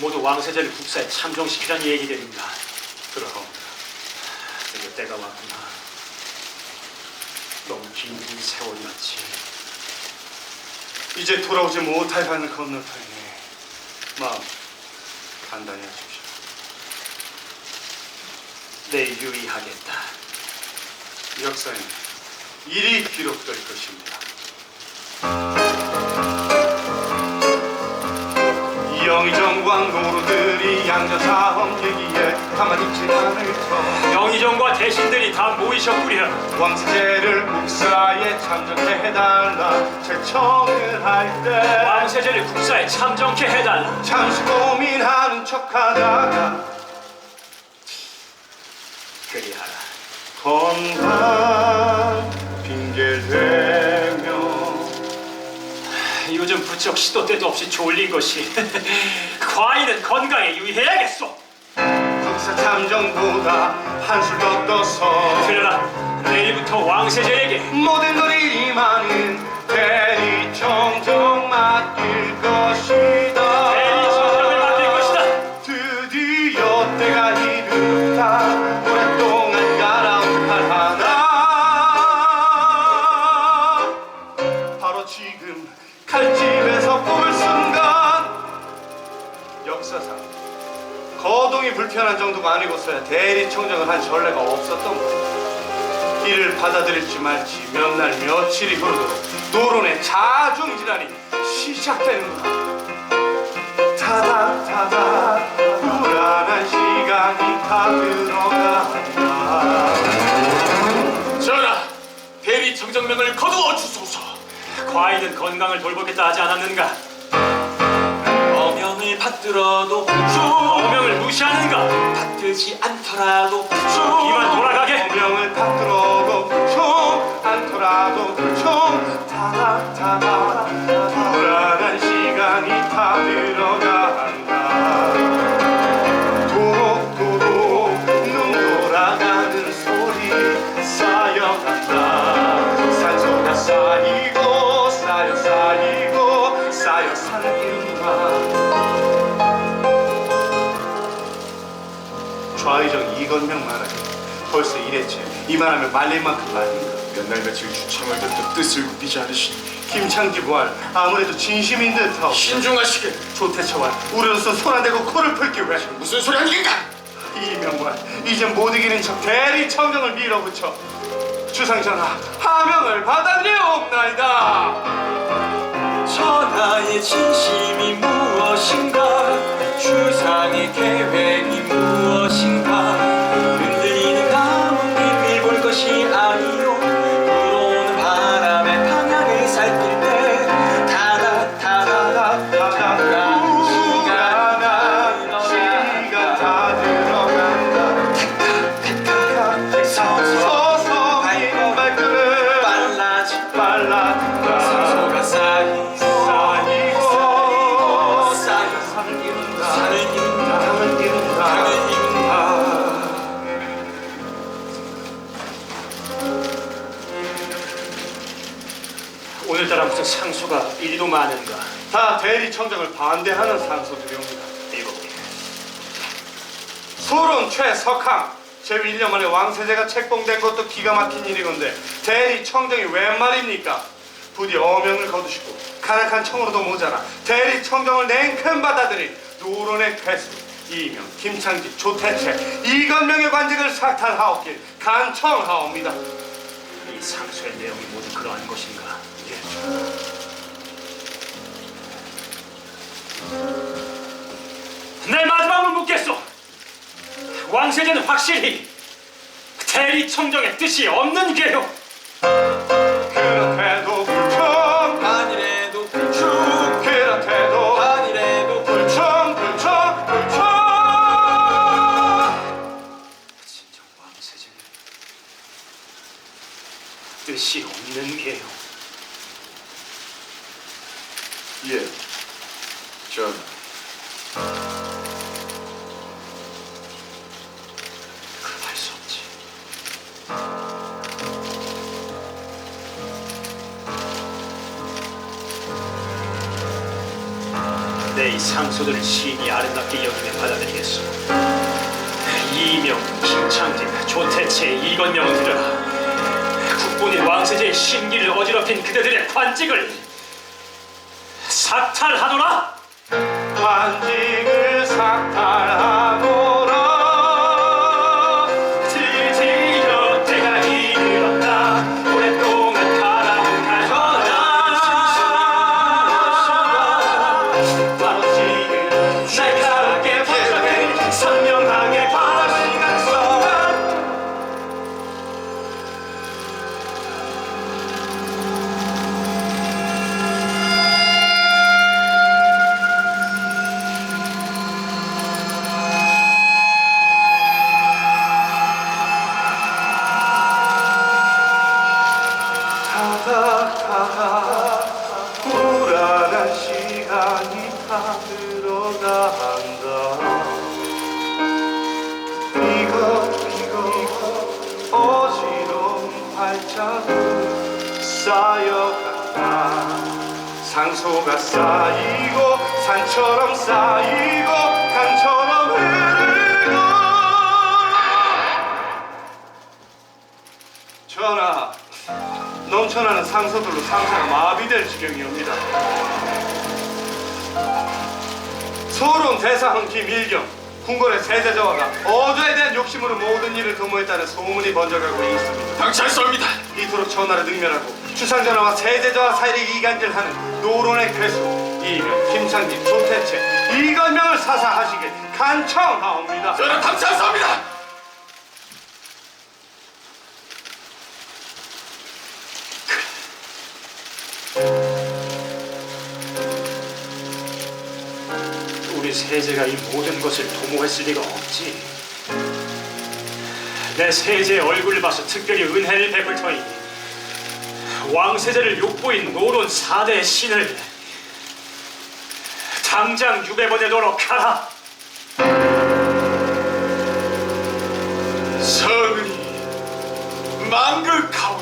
모두 왕세자를 국사에 참정시키라는 얘기들입니다. 그러하옵니다. 드디어 때가 왔구나. 너무 긴 세월이었지. 이제 돌아오지 못할 하늘 건너타이네. 마음 단단히 하십시오. 내 유의하겠다. 역사에는 일이 기록될 것입니다. 영의정과 노루들이 양자사험 얘기에 가만히 있지 않을 터 영의정과 대신들이 다 모이셨구려. 왕세제를 국사에 참정해 해달라 제청을 할때 왕세자를 국사에 참정케 해달라. 잠시 고민하는 척하다가 그리하라. 건강 부쩍 시도 때도 없이 졸린 것이 과인은 건강에 유의해야겠소. 국사 참정보다 한술 더 떠서 그러나 내일부터 왕세자에게 모든 것이 많은 대리 청정 맡길 것이다 불편한 정도가 아니고서야 대리청정을 한 전례가 없었던 것 이를 받아들일지 말지 몇 날 며칠이 흐르도록 노론의 자중질환이 시작되는구나 타닥 타닥 불안한 시간이 다 들어간다 전하, 대리 청정명을 거두어 주소서. 과인은 건강을 돌보겠다 하지 않았는가? 어명을 받들어도 어명을 무시하는가? 받들지 않더라도 이만 돌아가 좌의정 이건명 말하기. 벌써 이랬지 이만하면 말릴 만큼 말린다 몇날 며칠 주청을 듣듯 뜻을 굽히지 않으시니. 김창기 부활. 아무래도 진심인 듯하오. 신중하시게. 조태처와 우리로서 손안 대고 코를 풀기 왜 무슨 소리 하는 가 이명관 이제 못 이기는 척 대리 청정을 밀어붙여. 주상전하 하명을 받았네옵나이다. 전하의 진심이 무엇인가? 주상의 계획이 이리도 많은가? 다 대리청정을 반대하는 상소들이옵니다 이거 소론 최석항 제 1년 만에 왕세제가 책봉된 것도 기가 막힌 일이건데 대리청정이 웬 말입니까? 부디 어명을 거두시고 가락한 청으로도 모자라 대리청정을 냉큼 받아들인 노론의 괴수 이명, 김창기, 조태채, 이건명의 관직을 삭탈하옵길 간청하옵니다 이 상소의 내용이 모두 그러한 것인가? 예, 내 마지막으로 묻겠소. 왕세자는 확실히 대리 청정의 뜻이 없는 게요. 그렇게도 불청 아니래도 불축 그렇게도 아니래도 불청 불청 불청 진정 왕세자는 뜻이 없는 게요. 예, 전하. 그할 수 없지. 내 이 상소들을 신이 아름답게 여기며 받아들이겠소. 이명, 김창진, 조태채, 이건명은 들어라. 국본인 왕세제의 심기를 어지럽힌 그대들의 관직을 삭탈하노라. 관직을 삭탈 상소가 쌓이고 산처럼 쌓이고 강처럼 흐르고 전하 넘쳐나는 상소들로 상사가 마비될 지경이옵니다. 서러운 대사헌 김일경 궁궐의 세자저하가 어조에 대한 욕심으로 모든 일을 도모했다는 소문이 번져가고 있습니다. 당찰서입니다. 이토록 전하를 능멸하고 추상전하와 세제저하 사이를 이간질하는 노론의 괴수 이명, 김창진, 조태채, 이건명을 사사하시길 간청하옵니다. 저는 당찰서입니다. 우리 세제가 이 모든 것을 도모했을 리가 없지. 내 세제의 얼굴을 봐서 특별히 은혜를 베풀 터이니 왕세제를 욕보인 노론 사대의 신을 당장 유배 보내도록 하라. 성이 망극하오.